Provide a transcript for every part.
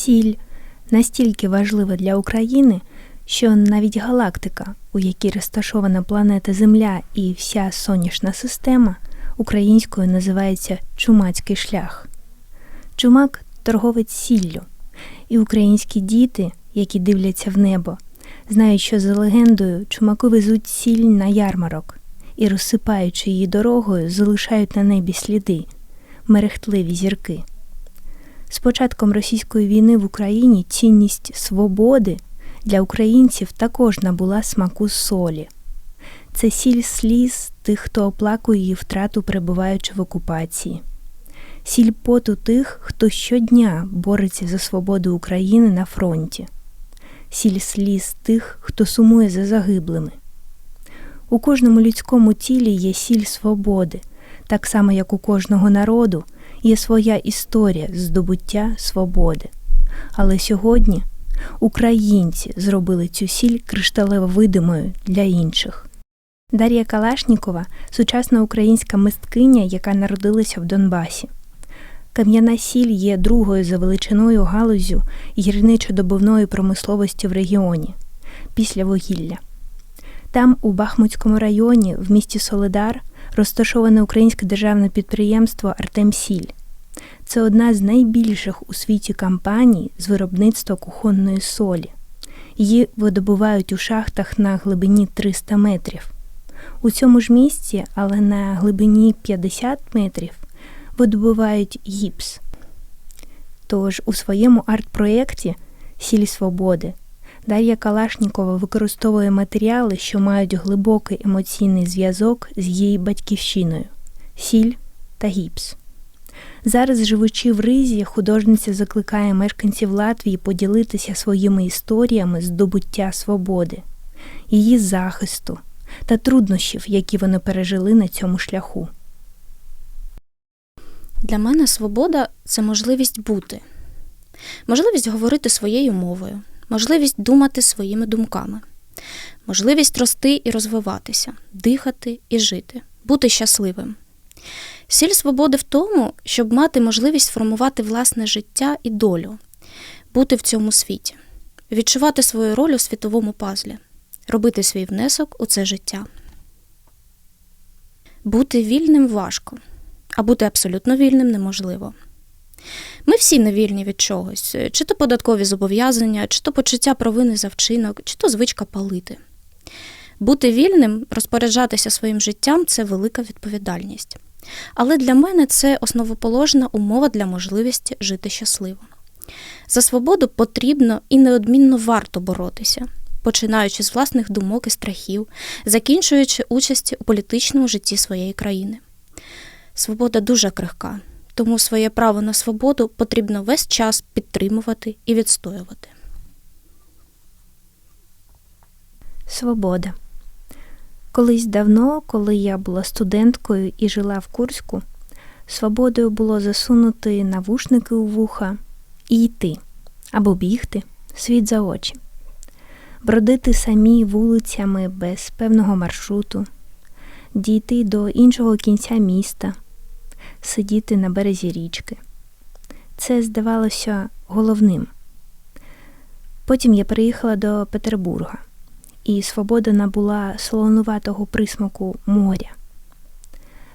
Сіль настільки важлива для України, що навіть галактика, у якій розташована планета Земля і вся сонячна система, українською називається Чумацький шлях. Чумак торговець сіллю, і українські діти, які дивляться в небо, знають, що за легендою чумаки везуть сіль на ярмарок і, розсипаючи її дорогою, залишають на небі сліди, мерехтливі зірки. З початком російської війни в Україні цінність свободи для українців також набула смаку солі. Це сіль сліз тих, хто оплакує її втрату, перебуваючи в окупації. Сіль поту тих, хто щодня бореться за свободу України на фронті. Сіль сліз тих, хто сумує за загиблими. У кожному людському тілі є сіль свободи, так само як у кожного народу є своя історія здобуття свободи. Але сьогодні українці зробили цю сіль кришталево видимою для інших. Дар'я Калашнікова сучасна українська мисткиня, яка народилася в Донбасі. Кам'яна сіль є другою за величиною галузю гірничо-добувної промисловості в регіоні після вугілля. Там, у Бахмутському районі, в місті Солидар, розташоване українське державне підприємство Артемсіль. Це одна з найбільших у світі компаній з виробництва кухонної солі. Її видобувають у шахтах на глибині 300 метрів. У цьому ж місці, але на глибині 50 метрів, видобувають гіпс. Тож у своєму арт-проєкті Сіль Свободи Дар'я Калашнікова використовує матеріали, що мають глибокий емоційний зв'язок з її батьківщиною сіль та гіпс. Зараз, живучи в Ризі, художниця закликає мешканців Латвії поділитися своїми історіями здобуття свободи, її захисту та труднощів, які вони пережили на цьому шляху. Для мене свобода це можливість бути, можливість говорити своєю мовою, можливість думати своїми думками, можливість рости і розвиватися, дихати і жити, бути щасливим. Сіль свободи в тому, щоб мати можливість формувати власне життя і долю, бути в цьому світі, відчувати свою роль у світовому пазлі, робити свій внесок у це життя. Бути вільним важко, а бути абсолютно вільним неможливо. Ми всі не вільні від чогось, чи то податкові зобов'язання, чи то почуття провини за вчинок, чи то звичка палити. Бути вільним, розпоряджатися своїм життям це велика відповідальність. Але для мене це основоположна умова для можливості жити щасливо. За свободу потрібно і неодмінно варто боротися, починаючи з власних думок і страхів, закінчуючи участі у політичному житті своєї країни. Свобода дуже крихка, тому своє право на свободу потрібно весь час підтримувати і відстоювати. Свобода. Колись давно, коли я була студенткою і жила в Курську, свободою було засунути навушники у вуха і йти або бігти світ за очі, бродити самі вулицями без певного маршруту, дійти до іншого кінця міста, сидіти на березі річки. Це здавалося головним. Потім я приїхала до Петербурга і свобода набула солонуватого присмаку моря.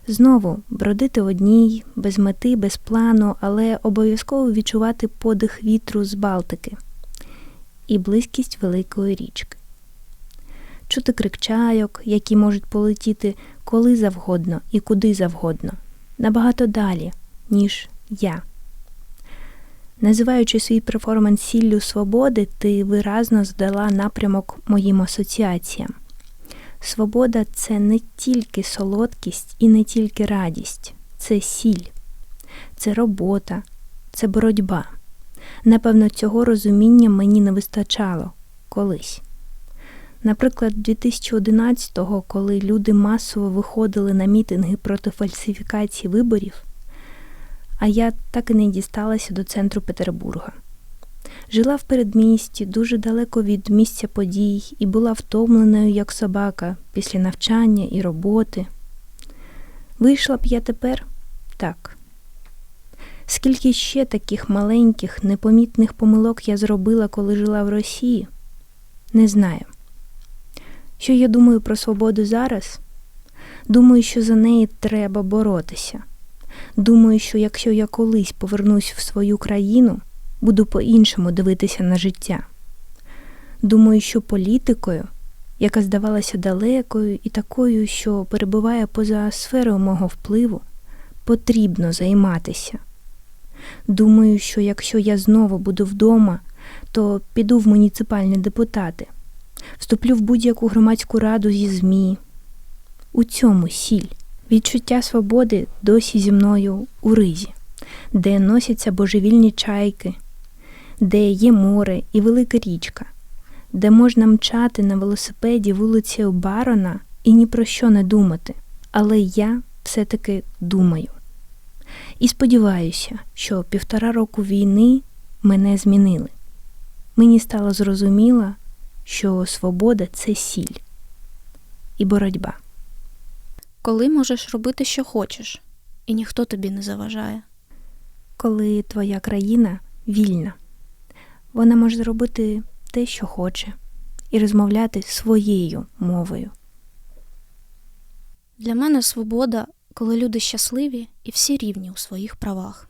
Знову бродити одній, без мети, без плану, але обов'язково відчувати подих вітру з Балтики і близькість великої річки, чути крик чайок, які можуть полетіти коли завгодно і куди завгодно, набагато далі, ніж я. Називаючи свій перформанс сіллю свободи, ти виразно здала напрямок моїм асоціаціям. Свобода це не тільки солодкість і не тільки радість, це сіль, це робота, це боротьба. Напевно, цього розуміння мені не вистачало колись. Наприклад, 2011-го, коли люди масово виходили на мітинги проти фальсифікації виборів а я так і не дісталася до центру Петербурга. Жила в передмісті дуже далеко від місця подій і була втомленою, як собака, після навчання і роботи. Вийшла б я тепер так. Скільки ще таких маленьких, непомітних помилок я зробила, коли жила в Росії? Не знаю. Що я думаю про свободу зараз? Думаю, що за неї треба боротися. Думаю, що якщо я колись повернусь в свою країну, буду по-іншому дивитися на життя. Думаю, що політикою, яка здавалася далекою і такою, що перебуває поза сферою мого впливу, потрібно займатися. Думаю, що якщо я знову буду вдома, то піду в муніципальні депутати, вступлю в будь-яку громадську раду зі ЗМІ. У цьому сіль. Відчуття свободи досі зі мною у ризі, де носяться божевільні чайки, де є море і велика річка, де можна мчати на велосипеді вулицею Барона і ні про що не думати. Але я все-таки думаю. І сподіваюся, що півтора року війни мене змінили. Мені стало зрозуміло, що свобода це сіль і боротьба. Коли можеш робити, що хочеш, і ніхто тобі не заважає. коли твоя країна вільна. Вона може зробити те, що хоче, і розмовляти своєю мовою. Для мене свобода, коли люди щасливі і всі рівні у своїх правах.